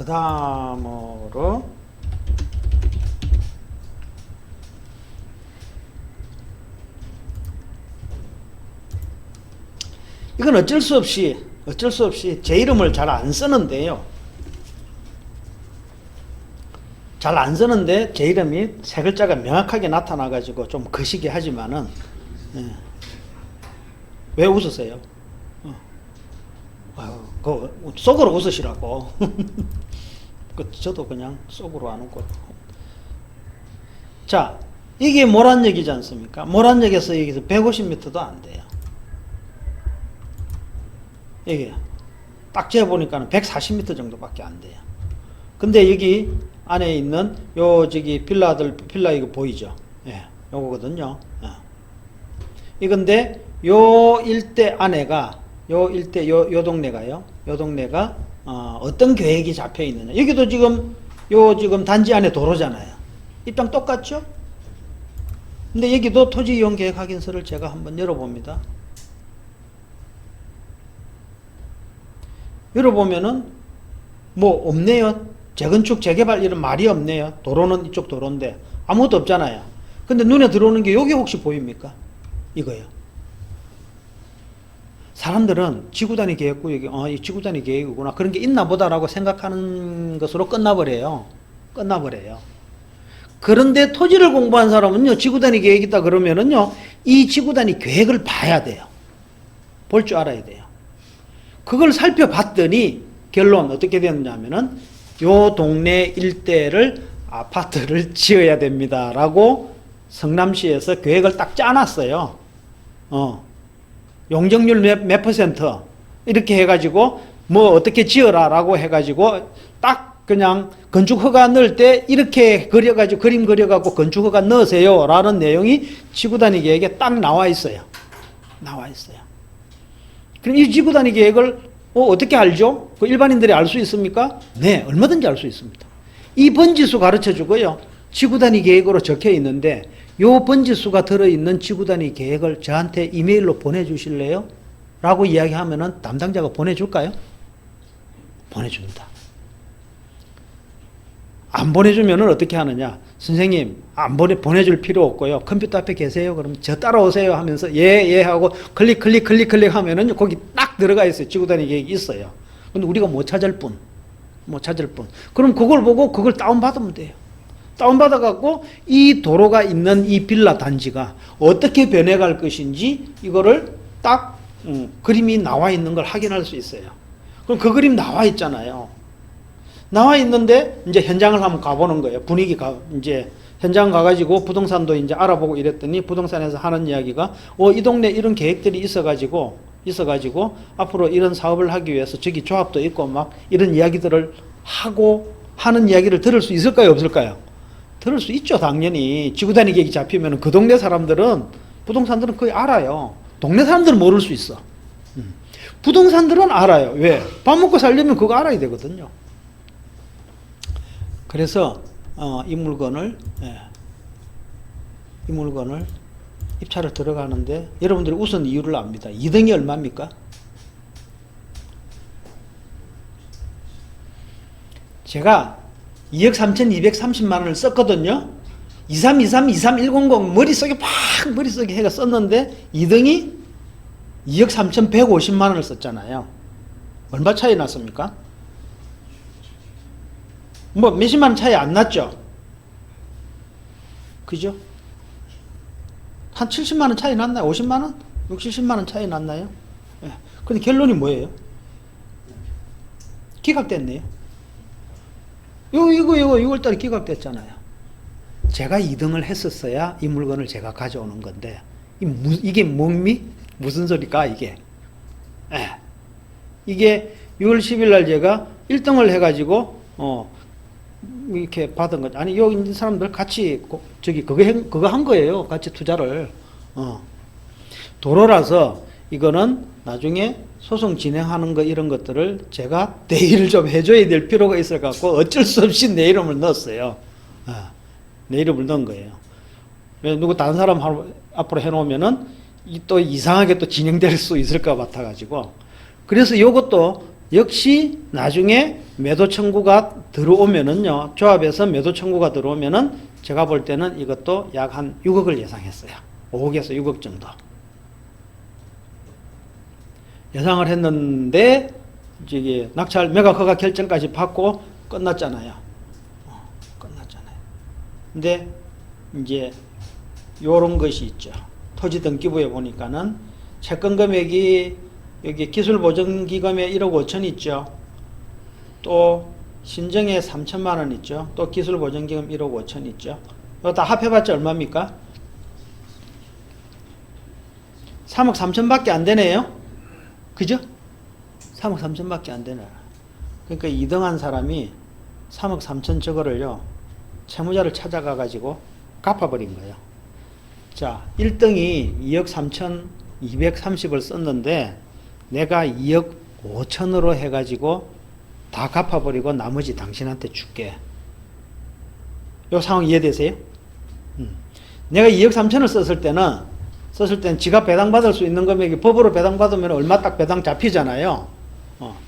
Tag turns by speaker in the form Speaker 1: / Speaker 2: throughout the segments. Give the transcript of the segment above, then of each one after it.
Speaker 1: 그 다음으로 이건 어쩔 수 없이 어쩔 수 없이 제 이름을 잘 안 쓰는데요. 잘 안 쓰는데 제 이름이 세 글자가 명확하게 나타나 가지고 좀 거시기 하지만은 예. 왜 웃으세요? 그 속으로 웃으시라고. 그 저도 그냥 속으로 안 웃고. 자, 이게 모란역이지 않습니까? 모란역에서 여기서 150m도 안 돼요. 이게 딱 재보니까는 140m 정도밖에 안 돼요. 근데 여기 안에 있는 요 저기 빌라들 빌라 이거 보이죠? 예, 요거거든요. 예. 이건데 요 일대 안에가 요 일대 요, 요 동네가요. 요 동네가 어, 어떤 계획이 잡혀 있느냐. 여기도 지금 요 지금 단지 안에 도로잖아요. 입장 똑같죠? 근데 여기도 토지 이용 계획 확인서를 제가 한번 열어봅니다. 열어보면은 뭐 없네요. 재건축, 재개발 이런 말이 없네요. 도로는 이쪽 도로인데 아무것도 없잖아요. 근데 눈에 들어오는 게 여기 혹시 보입니까? 이거요. 사람들은 지구단위 계획구역이 어, 이 지구단위 계획이구나 그런 게 있나 보다라고 생각하는 것으로 끝나버려요. 끝나버려요. 그런데 토지를 공부한 사람은요, 지구단위 계획이 있다 그러면은요, 이 지구단위 계획을 봐야 돼요. 볼 줄 알아야 돼요. 그걸 살펴봤더니 결론 어떻게 되었냐면은 요 동네 일대를 아파트를 지어야 됩니다라고 성남시에서 계획을 딱 짜놨어요. 어. 용적률 몇, 몇 퍼센트 이렇게 해가지고 뭐 어떻게 지어라라고 해가지고 딱 그냥 건축 허가 넣을 때 이렇게 그려가지고 그림 그려갖고 건축 허가 넣으세요라는 내용이 지구단위 계획에 딱 나와 있어요. 나와 있어요. 그럼 이 지구단위 계획을 어, 떻게 알죠? 그 일반인들이 알 수 있습니까? 네, 얼마든지 알 수 있습니다. 이 번지수 가르쳐 주고요. 지구단위 계획으로 적혀 있는데 요 번지수가 들어있는 지구단위 계획을 저한테 이메일로 보내주실래요? 라고 이야기하면은 담당자가 보내줄까요? 보내줍니다. 안 보내주면은 어떻게 하느냐? 선생님, 안 보내, 보내줄 필요 없고요. 컴퓨터 앞에 계세요? 그럼 저 따라오세요 하면서 예, 예 하고 클릭, 클릭, 클릭, 클릭 하면은 거기 딱 들어가 있어요. 지구단위 계획이 있어요. 근데 우리가 못 찾을 뿐. 못 찾을 뿐. 그럼 그걸 보고 그걸 다운받으면 돼요. 다운받아갖고 이 도로가 있는 이 빌라 단지가 어떻게 변해갈 것인지 이거를 딱 음, 그림이 나와 있는 걸 확인할 수 있어요. 그럼 그 그림 나와 있잖아요. 나와 있는데 이제 현장을 한번 가보는 거예요. 분위기 가 이제 현장 가가지고 부동산도 이제 알아보고 이랬더니 부동산에서 하는 이야기가 어, 이 동네 이런 계획들이 있어가지고 있어가지고 앞으로 이런 사업을 하기 위해서 저기 조합도 있고 막 이런 이야기들을 하고 하는 이야기를 들을 수 있을까요? 없을까요? 들을 수 있죠, 당연히. 지구단위 계획이 잡히면 그 동네 사람들은, 부동산들은 거의 알아요. 동네 사람들은 모를 수 있어. 음. 부동산들은 알아요. 왜? 밥 먹고 살려면 그거 알아야 되거든요. 그래서, 어, 이 물건을, 예, 이 물건을 입찰을 들어가는데, 여러분들이 우선 이유를 압니다. 2등이 얼마입니까? 제가 2억 3,230만 원을 썼거든요. 2323, 23100 머릿속에 팍 머릿속에 해가 썼는데 2등이 2억 3,150만 원을 썼잖아요. 얼마 차이 났습니까? 뭐 몇십만 원 차이 안 났죠? 그죠? 한 70만 원 차이 났나요? 50만 원? 60, 70만 원 차이 났나요? 예. 근데 결론이 뭐예요? 기각됐네요. 요 이거 이거 6월달에 기각됐잖아요. 제가 2등을 했었어야 이 물건을 제가 가져오는 건데 이 무, 이게 뭡니? 무슨 소리까 이게? 예. 이게 6월 10일 날 제가 1등을 해가지고 어 이렇게 받은 거 아니 여기 있는 사람들 같이 고, 저기 그거 한, 그거 한 거예요. 같이 투자를 어 도로라서 이거는 나중에 소송 진행하는 거 이런 것들을 제가 대의를 좀 해줘야 될 필요가 있어 갖고 어쩔 수 없이 내 이름을 넣었어요. 어, 내 이름을 넣은 거예요. 왜 누구 다른 사람 앞으로 해놓으면은 이또 이상하게 또 진행될 수 있을까 같아가지고 그래서 이것도 역시 나중에 매도 청구가 들어오면은요. 조합에서 매도 청구가 들어오면은 제가 볼 때는 이것도 약 한 6억을 예상했어요. 5억에서 6억 정도. 예상을 했는데 저기 낙찰 매각 허가 결정까지 받고 끝났잖아요. 어, 끝났잖아요. 근데 이제 요런 것이 있죠. 토지 등기부에 보니까는 채권 금액이 여기 기술 보증 기금에 1억 5천 있죠. 또 신정에 3천만 원 있죠. 또 기술 보증 기금 1억 5천 있죠. 이거 다 합해봤자 얼마입니까? 3억 3천밖에 안 되네요. 그죠? 3억 3천밖에 안 되네. 그러니까 2등한 사람이 3억 3천 저거를요. 채무자를 찾아가 가지고 갚아버린 거예요. 자, 1등이 2억 3천 230을 썼는데 내가 2억 5천으로 해가지고 다 갚아버리고 나머지 당신한테 줄게. 요 상황 이해되세요? 음. 내가 2억 3천을 썼을 때는 썼을 때는 지가 배당받을 수 있는 금액이 법으로 배당받으면 얼마 딱 배당 잡히잖아요. 어.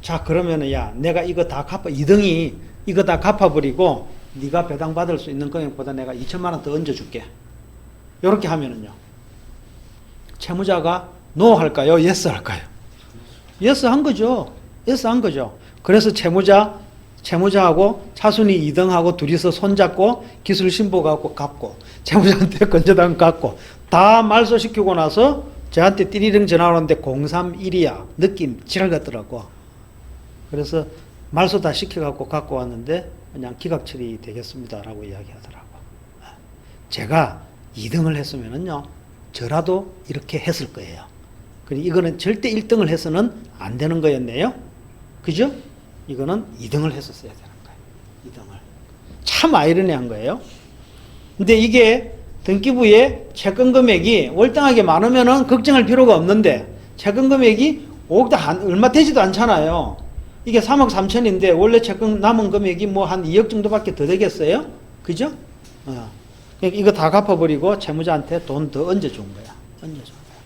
Speaker 1: 자 그러면은 야 내가 이거 다 갚아 2등이 이거 다 갚아버리고 네가 배당받을 수 있는 금액보다 내가 2천만 원 더 얹어줄게. 이렇게 하면은요. 채무자가 노 할까요? 예스 할까요? 예스 한 거죠. 예스 한 거죠. 그래서 채무자, 채무자하고 차순이 2등하고 둘이서 손잡고 기술 신고 갖고 갚고 채무자한테 건조당 갖고 다 말소시키고 나서 저한테 띠리링 전화 오는데 031이야. 느낌 지랄 같더라고. 그래서 말소 다 시켜갖고 갖고 왔는데 그냥 기각 처리 되겠습니다라고 이야기하더라고. 제가 2등을 했으면은요, 저라도 이렇게 했을 거예요. 그리고 이거는 절대 1등을 해서는 안 되는 거였네요. 그죠? 이거는 2등을 했었어야 되는 거예요. 2등을. 참 아이러니한 거예요. 근데 이게 등기부에 채권 금액이 월등하게 많으면은 걱정할 필요가 없는데 채권 금액이 5억 한 얼마 되지도 않잖아요. 이게 3억 3천인데 원래 채권 남은 금액이 뭐 한 2억 정도밖에 더 되겠어요? 그죠? 어. 그러니까 이거 다 갚아버리고 채무자한테 돈 더 얹어준 거야. 얹어준 거야.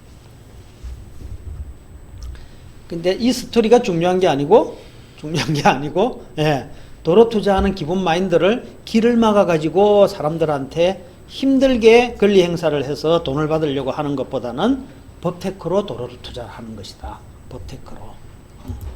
Speaker 1: 근데 이 스토리가 중요한 게 아니고 중요한 게 아니고 예, 도로 투자하는 기본 마인드를 길을 막아 가지고 사람들한테 힘들게 권리 행사를 해서 돈을 받으려고 하는 것보다는 법테크로 도로를 투자하는 것이다. 법테크로. 음.